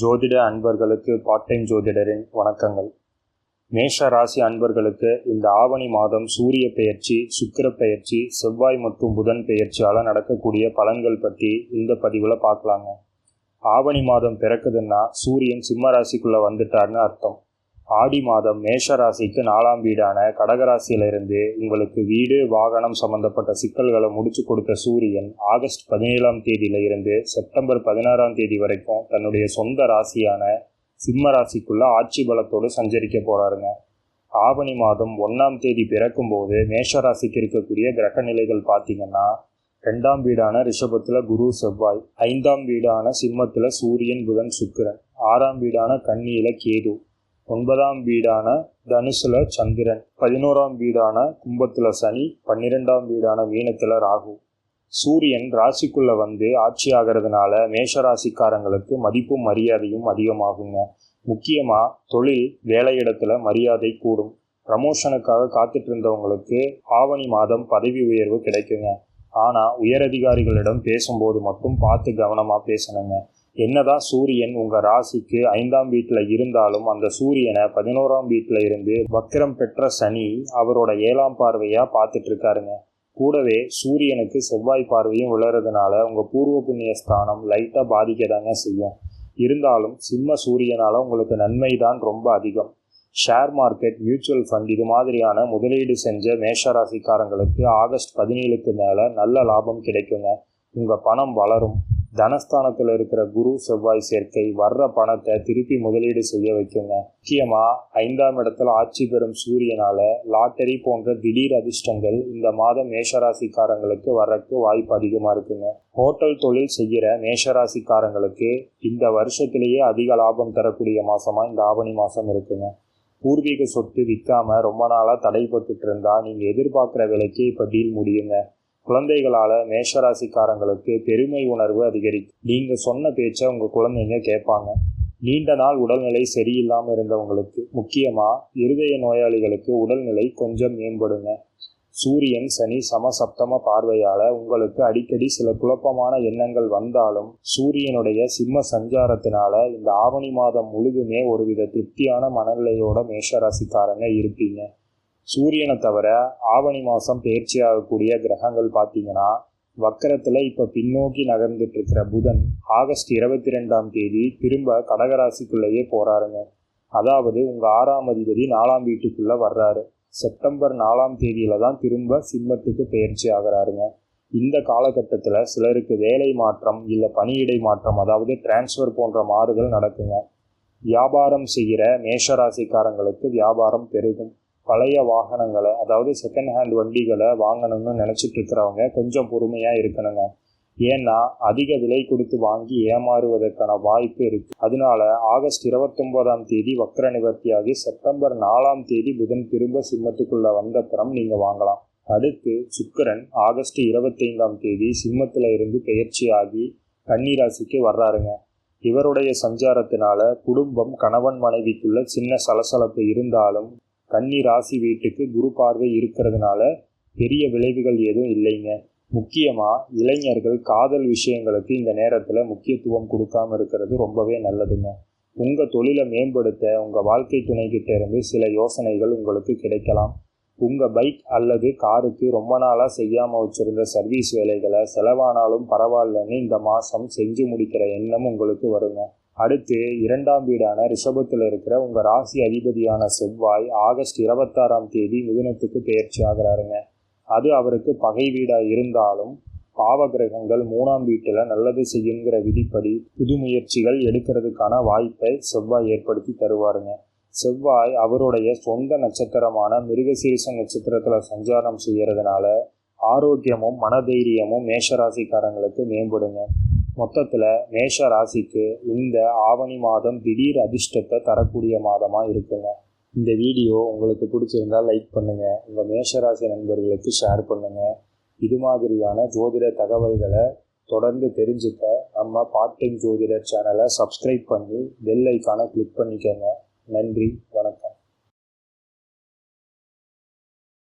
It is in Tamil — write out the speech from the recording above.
ஜோதிட அன்பர்களுக்கு பார்ட் டைம் ஜோதிடரின் வணக்கங்கள். மேஷ ராசி அன்பர்களுக்கு இந்த ஆவணி மாதம் சூரிய பெயர்ச்சி சுக்கிர பெயர்ச்சி செவ்வாய் மற்றும் புதன் பெயர்ச்சியால் நடக்கக்கூடிய பலன்கள் பற்றி இந்த பதிவில் பார்க்கலாங்க ஆவணி மாதம் பிறக்குதுன்னா சூரியன் சிம்ம ராசிக்குள்ளே வந்துட்டார்னு அர்த்தம். ஆடி மாதம் மேஷ ராசிக்கு நாலாம் வீடான கடகராசியிலிருந்து உங்களுக்கு வீடு வாகனம் சம்பந்தப்பட்ட சிக்கல்களை முடிச்சு கொடுத்த சூரியன் ஆகஸ்ட் பதினேழாம் தேதியில இருந்து செப்டம்பர் பதினாறாம் தேதி வரைக்கும் தன்னுடைய சொந்த ராசியான சிம்ம ராசிக்குள்ள ஆட்சி பலத்தோடு சஞ்சரிக்க போறாருங்க. ஆவணி மாதம் ஒன்றாம் தேதி பிறக்கும்போது மேஷ ராசிக்கு இருக்கக்கூடிய கிரக நிலைகள் பார்த்தீங்கன்னா ரெண்டாம் வீடான ரிஷபத்தில் குரு செவ்வாய் ஐந்தாம் வீடான சிம்மத்தில் சூரியன் புதன் சுக்கிரன் ஆறாம் வீடான கண்ணியில கேது. ஒன்பதாம் வீடான தனுசுல சந்திரன் பதினோராம் வீடான கும்பத்துல சனி பன்னிரெண்டாம் வீடான மீனத்துல ராகு. சூரியன் ராசிக்குள்ள வந்து ஆட்சி ஆகிறதுனால மேஷ ராசிக்காரங்களுக்கு மதிப்பும் மரியாதையும் அதிகமாகுங்க. முக்கியமா தொழில் வேலையிடத்துல மரியாதை கூடும். ப்ரமோஷனுக்காக காத்துட்டு இருந்தவங்களுக்கு ஆவணி மாதம் பதவி உயர்வு கிடைக்குங்க. ஆனா உயரதிகாரிகளிடம் பேசும்போது மட்டும் பார்த்து கவனமா பேசணுங்க. என்னதான் சூரியன் உங்க ராசிக்கு ஐந்தாம் வீட்டில் இருந்தாலும் அந்த சூரியனை பதினோராம் வீட்டில் இருந்து வக்கிரம் பெற்ற சனி அவரோட ஏழாம் பார்வையா பார்த்துட்டு இருக்காருங்க. கூடவே சூரியனுக்கு செவ்வாய் பார்வையும் விழுறதுனால உங்க பூர்வ புண்ணிய ஸ்தானம் லைட்டா பாதிக்க தாங்க செய்யும். இருந்தாலும் சிம்ம சூரியனால உங்களுக்கு நன்மை தான் ரொம்ப அதிகம். ஷேர் மார்க்கெட் மியூச்சுவல் ஃபண்ட் இது மாதிரியான முதலீடு செஞ்ச மேஷ ராசிக்காரங்களுக்கு ஆகஸ்ட் பதினேழுக்கு மேலே நல்ல லாபம் கிடைக்குங்க. உங்கள் பணம் வளரும். தனஸ்தானத்தில் இருக்கிற குரு செவ்வாய் சேர்க்கை வர்ற பணத்தை திருப்பி முதலீடு செய்ய வைக்குங்க. முக்கியமாக ஐந்தாம் இடத்துல ஆட்சி பெறும் சூரியனால லாட்டரி போன்ற திடீர் அதிர்ஷ்டங்கள் இந்த மாதம் மேஷராசிக்காரங்களுக்கு வர்றதுக்கு வாய்ப்பு அதிகமாக இருக்குங்க. ஹோட்டல் தொழில் செய்கிற மேஷராசிக்காரங்களுக்கு இந்த வருஷத்திலேயே அதிக லாபம் தரக்கூடிய மாதமாக இந்த ஆவணி மாதம் இருக்குங்க. பூர்வீக சொத்து விற்காம ரொம்ப நாளாக தடைப்பட்டு இருந்தா நீங்கள் எதிர்பார்க்குற விலைக்கே இப்போ டீல் முடியுங்க. குழந்தைகளால் மேஷராசிக்காரங்களுக்கு பெருமை உணர்வு அதிகரிக்கும். நீங்கள் சொன்ன பேச்சை உங்கள் குழந்தைங்க கேட்பாங்க. நீண்ட நாள் உடல்நிலை சரியில்லாமல் இருந்தவங்களுக்கு முக்கியமாக இருதய நோயாளிகளுக்கு உடல்நிலை கொஞ்சம் மேம்படுங்க. சூரியன் சனி சமசப்தம பார்வையால் உங்களுக்கு அடிக்கடி சில குழப்பமான எண்ணங்கள் வந்தாலும் சூரியனுடைய சிம்ம சஞ்சாரத்தினால இந்த ஆவணி மாதம் முழுதுமே ஒருவித திருப்தியான மனநிலையோட மேஷராசிக்காரங்க இருப்பீங்க. சூரியனை தவிர ஆவணி மாதம் பயிற்சி ஆகக்கூடிய கிரகங்கள் பார்த்தீங்கன்னா வக்கரத்தில் இப்போ பின்னோக்கி நகர்ந்துட்டு இருக்கிற புதன் ஆகஸ்ட் இருபத்தி ரெண்டாம் தேதி திரும்ப கடகராசிக்குள்ளேயே போகிறாருங்க அதாவது உங்கள் ஆறாம் அதிபதி நாலாம் வீட்டுக்குள்ளே வர்றாரு. செப்டம்பர் நாலாம் தேதியில தான் திரும்ப சிம்மத்துக்கு பயிற்சி ஆகிறாருங்க. இந்த காலகட்டத்தில் சிலருக்கு வேலை மாற்றம் இல்லை பணியிடை மாற்றம் அதாவது டிரான்ஸ்ஃபர் போன்ற மாறுதல் நடக்குங்க. வியாபாரம் செய்கிற மேஷராசிக்காரங்களுக்கு வியாபாரம் பெருகும். பழைய வாகனங்களை அதாவது செகண்ட் ஹேண்ட் வண்டிகளை வாங்கணும்னு நினச்சிட்டு இருக்கிறவங்க கொஞ்சம் பொறுமையாக இருக்கணுங்க. ஏன்னா அதிக விலை கொடுத்து வாங்கி ஏமாறுவதற்கான வாய்ப்பு இருக்கு. அதனால ஆகஸ்ட் இருபத்தொன்பதாம் தேதி வக்ர நிவர்த்தியாகி செப்டம்பர் நாலாம் தேதி புதன் திரும்ப சிம்மத்துக்குள்ள பிறம் நீங்க வாங்கலாம். அடுத்து சுக்கரன் ஆகஸ்ட் இருபத்தைந்தாம் தேதி சிம்மத்துல இருந்து பெயர்ச்சியாகி கன்னிராசிக்கு வர்றாருங்க. இவருடைய சஞ்சாரத்தினால குடும்பம் கணவன் மனைவிக்குள்ள சின்ன சலசலப்பு இருந்தாலும் கன்னி ராசி வீட்டுக்கு குரு பார்வை இருக்கிறதுனால பெரிய விளைவுகள் எதுவும் இல்லைங்க. முக்கியமாக இளைஞர்கள் காதல் விஷயங்களுக்கு இந்த நேரத்தில் முக்கியத்துவம் கொடுக்காம இருக்கிறது ரொம்பவே நல்லதுங்க. உங்கள் தொழிலை மேம்படுத்த உங்கள் வாழ்க்கை துணைக்கிட்ட இருந்து சில யோசனைகள் உங்களுக்கு கிடைக்கலாம். உங்கள் பைக் அல்லது காருக்கு ரொம்ப நாளாக செய்யாமல் வச்சுருந்த சர்வீஸ் வேலைகளை செலவானாலும் பரவாயில்லன்னு இந்த மாதம் செஞ்சு முடிக்கிற எண்ணம் உங்களுக்கு வருங்க. அடுத்து இரண்டாம் வீடான ரிஷபத்தில் இருக்கிற உங்கள் ராசி அதிபதியான செவ்வாய் ஆகஸ்ட் இருபத்தாறாம் தேதி மிதுனத்துக்கு பயிற்சி ஆகிறாருங்க. அது அவருக்கு பகை வீடாக இருந்தாலும் பாவ கிரகங்கள் மூணாம் வீட்டில் நல்லது செய்யுங்கிற விதிப்படி புது முயற்சிகள் எடுக்கிறதுக்கான வாய்ப்பை செவ்வாய் ஏற்படுத்தி தருவாருங்க. செவ்வாய் அவருடைய சொந்த நட்சத்திரமான மிருகசீரிச நட்சத்திரத்தில் சஞ்சாரம் செய்கிறதுனால ஆரோக்கியமும் மனதைரியமும் மேஷராசிக்காரங்களுக்கு மேம்படுங்க. மொத்தத்தில் மேஷ ராசிக்கு இந்த ஆவணி மாதம் திடீர் அதிர்ஷ்டத்தை தரக்கூடிய மாதமாக இருக்குங்க. இந்த வீடியோ உங்களுக்கு பிடிச்சிருந்தா லைக் பண்ணுங்கள் உங்கள் மேஷராசி நண்பர்களுக்கு ஷேர் பண்ணுங்கள் இது மாதிரியான ஜோதிட தகவல்களை தொடர்ந்து தெரிஞ்சுக்க நம்ம பார்ட் டைம் ஜோதிடர் சேனலை சப்ஸ்கிரைப் பண்ணி பெல் ஐக்கானை கிளிக் பண்ணிக்கோங்க. நன்றி.